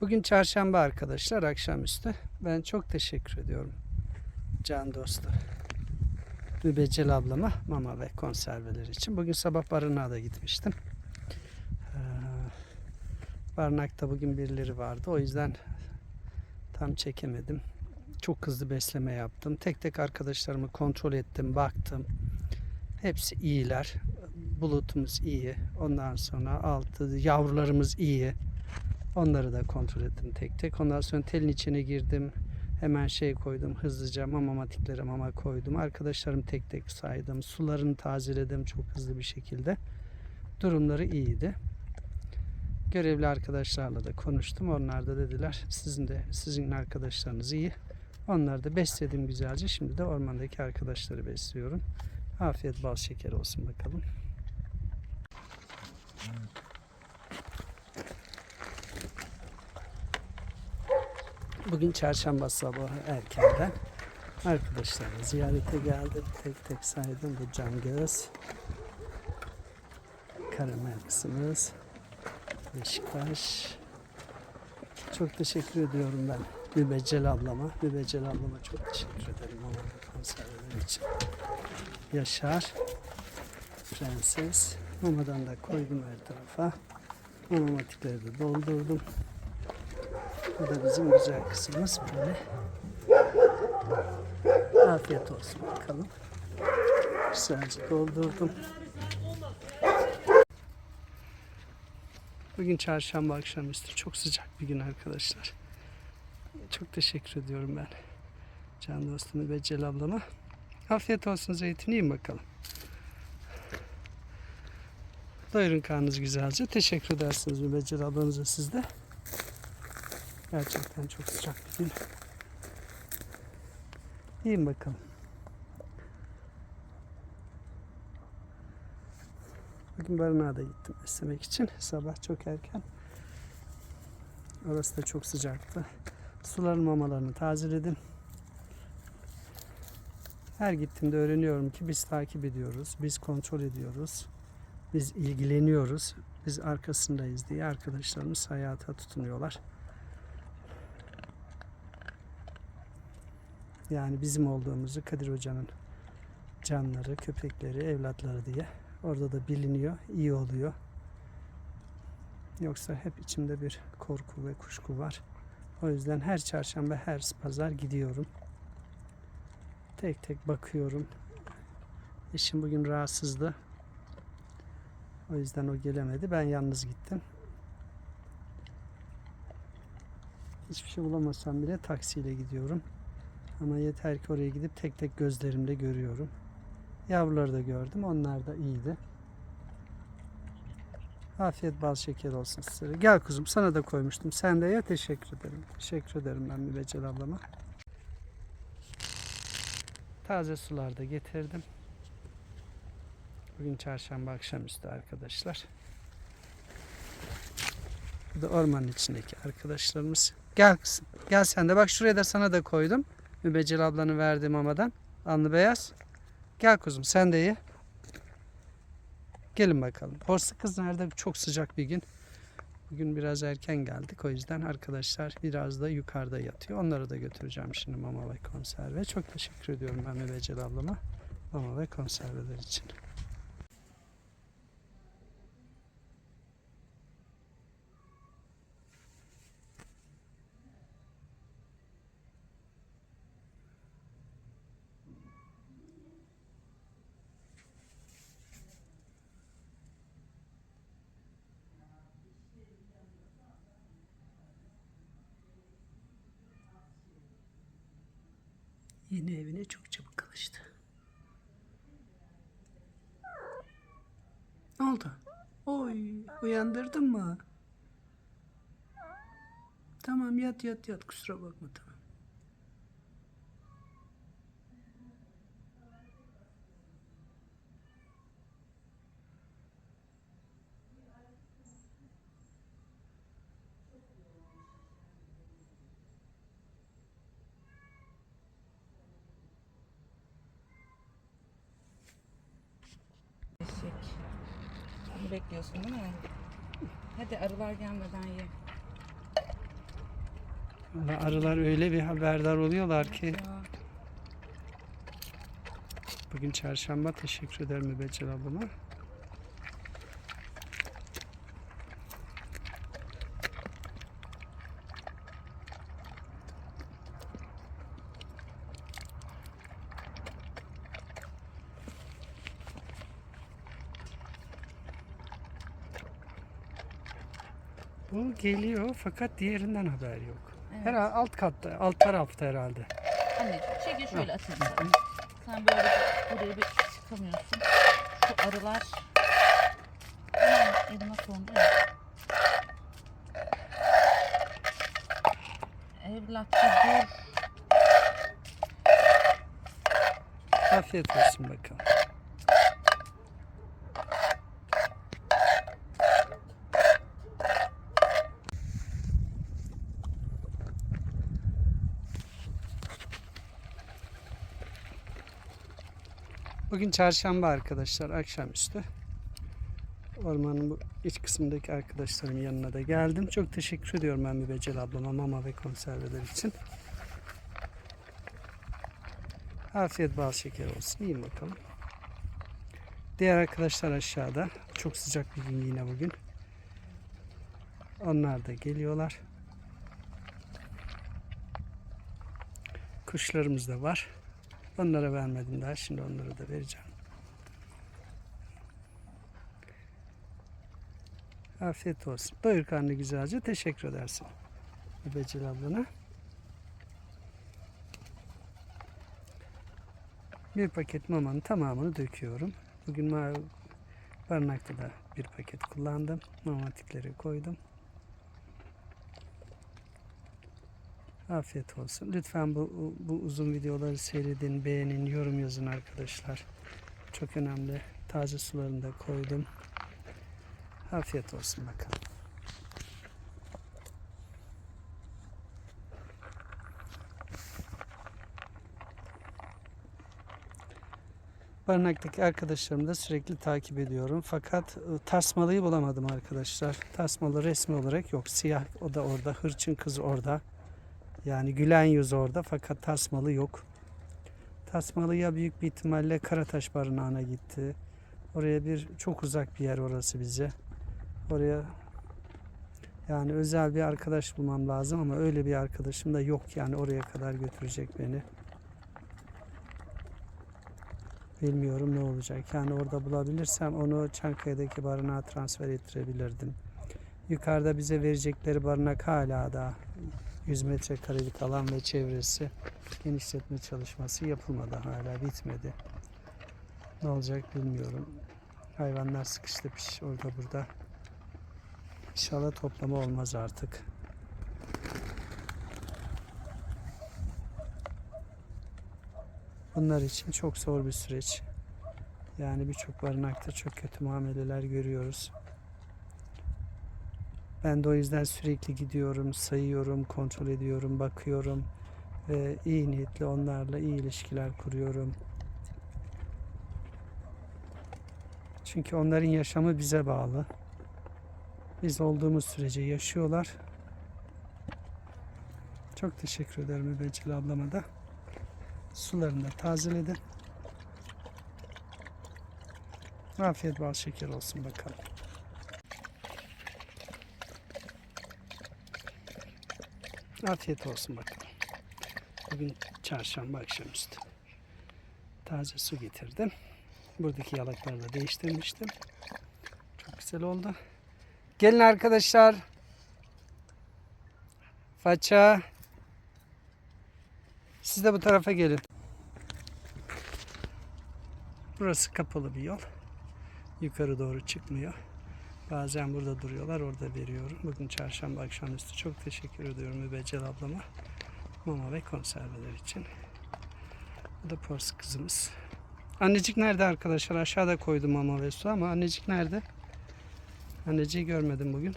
Bugün çarşamba arkadaşlar akşamüstü. Ben çok teşekkür ediyorum can dostu. Mübeccel ablama mama ve konserveler için. Bugün sabah barınağa da gitmiştim. Ee, barınakta bugün birileri vardı. O yüzden tam çekemedim. Çok hızlı besleme yaptım. Tek tek arkadaşlarımı kontrol ettim, baktım. Hepsi iyiler. Bulutumuz iyi. Ondan sonra altı yavrularımız iyi. Onları da kontrol ettim tek tek. Ondan sonra telin içine girdim. Hemen şey koydum hızlıca mamamatiklere mama koydum. Arkadaşlarım tek tek saydım. Sularını tazeledim çok hızlı bir şekilde. Durumları iyiydi. Görevli arkadaşlarla da konuştum. Onlar da dediler sizin de sizin arkadaşlarınız iyi. Onları da besledim güzelce. Şimdi de ormandaki arkadaşları besliyorum. Afiyet bal şeker olsun bakalım. Bugün çarşamba sabahı erkenden arkadaşlarımı ziyarete geldim. Tek tek saydım. Bu Can Göz. Karamel kızımız. Beşiktaş. Çok teşekkür ediyorum ben Mübeccel ablama. Mübeccel ablama çok teşekkür ederim ona konserveler için. Yaşar. Prenses. Mamadan da koydum her tarafa. Mamatikleri de doldurdum. Bu da bizim güzel kızımız böyle. Afiyet olsun bakalım. Güzelce doldurdum. Bugün çarşamba akşamüstü çok sıcak bir gün arkadaşlar. Çok teşekkür ediyorum ben. Can dostum ve Cel ablama. Afiyet olsun zeytin yiyin bakalım. Doyurun karnınızı güzelce. Teşekkür edersiniz Mübeccel ablanıza siz de. Gerçekten çok sıcak bir gün. Yiyin bakalım. Bugün barınağa gittim beslemek için. Sabah çok erken. Orası da çok sıcaktı. Suların mamalarını tazeledim. Her gittiğimde öğreniyorum ki biz takip ediyoruz, biz kontrol ediyoruz, biz ilgileniyoruz, biz arkasındayız diye arkadaşlarımız hayata tutunuyorlar. Yani bizim olduğumuzu Kadir Hoca'nın canları, köpekleri, evlatları diye orada da biliniyor, iyi oluyor. Yoksa hep içimde bir korku ve kuşku var. O yüzden her çarşamba, her pazar gidiyorum. Tek tek bakıyorum. Eşim bugün rahatsızdı. O yüzden o gelemedi. Ben yalnız gittim. Hiçbir şey bulamasam bile taksiyle gidiyorum. Ama yeter ki oraya gidip tek tek gözlerimle görüyorum. Yavruları da gördüm. Onlar da iyiydi. Afiyet bal şeker olsun size. Gel kuzum sana da koymuştum. Sen de ye teşekkür ederim. Teşekkür ederim ben Mübeccel ablama. Taze sular da getirdim. Bugün çarşamba akşamüstü arkadaşlar. Bu da ormanın içindeki arkadaşlarımız. Gel kızım. Gel sen de. Bak şuraya da sana da koydum. Mübeccel ablanın verdiği mamadan. Anlı beyaz. Gel kuzum sen de ye. Gelin bakalım. Porsu kız nerede? Çok sıcak bir gün. Bugün biraz erken geldik. O yüzden arkadaşlar biraz da yukarıda yatıyor. Onları da götüreceğim şimdi mama ve konserve. Çok teşekkür ediyorum ben Mübeccel ablama. Mama ve konserveler için. Yeni evine çok çabuk alıştı. Ne oldu? Oy, uyandırdın mı? Tamam yat yat yat kusura bakma tamam. Eşek. Onu bekliyorsun değil mi? Hadi arılar gelmeden ye. Vallahi arılar öyle bir haberdar oluyorlar ki. Ya, Bugün çarşamba teşekkür ederim Mübeccel ablama. Bu geliyor fakat diğerinden haber yok. Evet. Herhalde alt katta, alt tarafta herhalde. Anne çekil şöyle atayım sana. Sen böyle bir, buraya bir çıkamıyorsun. Şu arılar. Aa, elime kondu ya. Evlat bir dur. Afiyet olsun bakalım. Bugün çarşamba arkadaşlar akşamüstü. Ormanın bu iç kısmındaki arkadaşlarım yanına da geldim. Çok teşekkür ediyorum ben Mübeccel ablama mama ve konserveler için. Afiyet bal şeker olsun. Yiyin bakalım. Diğer arkadaşlar aşağıda. Çok sıcak bir gün yine bugün. Onlar da geliyorlar. Kuşlarımız da var. Onlara vermedim daha. Şimdi onlara da vereceğim. Afiyet olsun. Doyur karnı güzelce. Teşekkür edersin. Mübeccel ablana. Bir paket mamanın tamamını döküyorum. Bugün barınakta da bir paket kullandım. Mamatikleri koydum. Afiyet olsun. Lütfen bu, bu uzun videoları seyredin, beğenin, yorum yazın arkadaşlar. Çok önemli. Taze sularını da koydum. Afiyet olsun bakalım. Barınaktaki arkadaşlarımı da sürekli takip ediyorum. Fakat e, tasmalıyı bulamadım arkadaşlar. Tasmalı resmi olarak yok. Siyah o da orada. Hırçın kız orada. Yani gülen yüz orada fakat tasmalı yok. Tasmalı ya büyük bir ihtimalle Karataş barınağına gitti. Oraya bir çok uzak bir yer orası bize. Oraya yani özel bir arkadaş bulmam lazım ama öyle bir arkadaşım da yok yani oraya kadar götürecek beni. Bilmiyorum ne olacak. Yani orada bulabilirsem onu Çankaya'daki barınağa transfer ettirebilirdim. Yukarıda bize verecekleri barınak hala da 100 metrekarelik alan ve çevresi genişletme çalışması yapılmadı hala bitmedi. Ne olacak bilmiyorum. Hayvanlar sıkıştı piş orada burada. İnşallah toplama olmaz artık. Bunlar için çok zor bir süreç. Yani birçok barınakta çok kötü muameleler görüyoruz. Ben de o yüzden sürekli gidiyorum, sayıyorum, kontrol ediyorum, bakıyorum ve iyi niyetli onlarla iyi ilişkiler kuruyorum. Çünkü onların yaşamı bize bağlı. Biz olduğumuz sürece yaşıyorlar. Çok teşekkür ederim Mübeccel ablama da. Sularını da tazeledim. Afiyet bal şeker olsun bakalım. Afiyet olsun bakalım. Bugün çarşamba akşamüstü. Taze su getirdim. Buradaki yalakları da değiştirmiştim. Çok güzel oldu. Gelin arkadaşlar. Faça. Siz de bu tarafa gelin. Burası kapalı bir yol. Yukarı doğru çıkmıyor. Bazen burada duruyorlar, orada veriyorum. Bugün çarşamba akşamüstü çok teşekkür ediyorum Mübeccel ablama. Mama ve konserveler için. Bu da Pors kızımız. Annecik nerede arkadaşlar? Aşağıda koydum mama ve su ama annecik nerede? Anneciği görmedim bugün.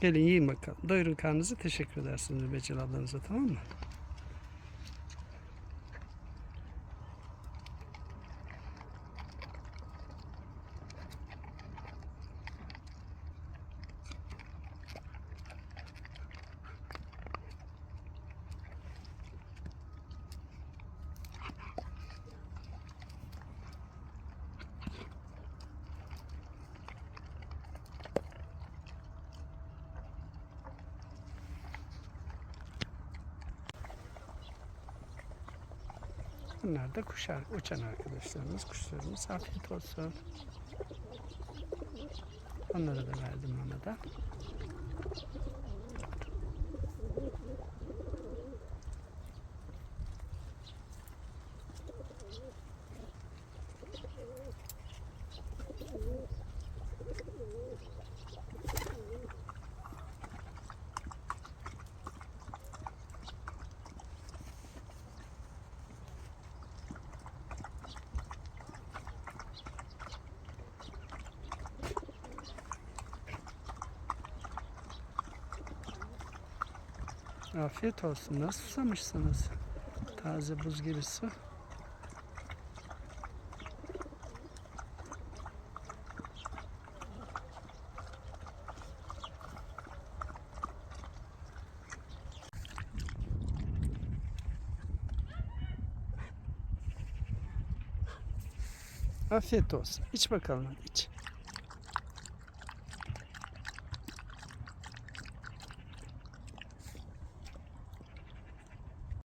Gelin yiyin bakalım. Doyurun karnınızı. Teşekkür edersiniz Mübeccel ablanıza tamam mı? Bunlar da kuşar, uçan arkadaşlarımız, kuşlarımız. Afiyet olsun. Onlara da verdim mamadan. Afiyet olsun. Nasıl susamışsınız? Taze buz gibi su. Afiyet olsun. İç bakalım iç.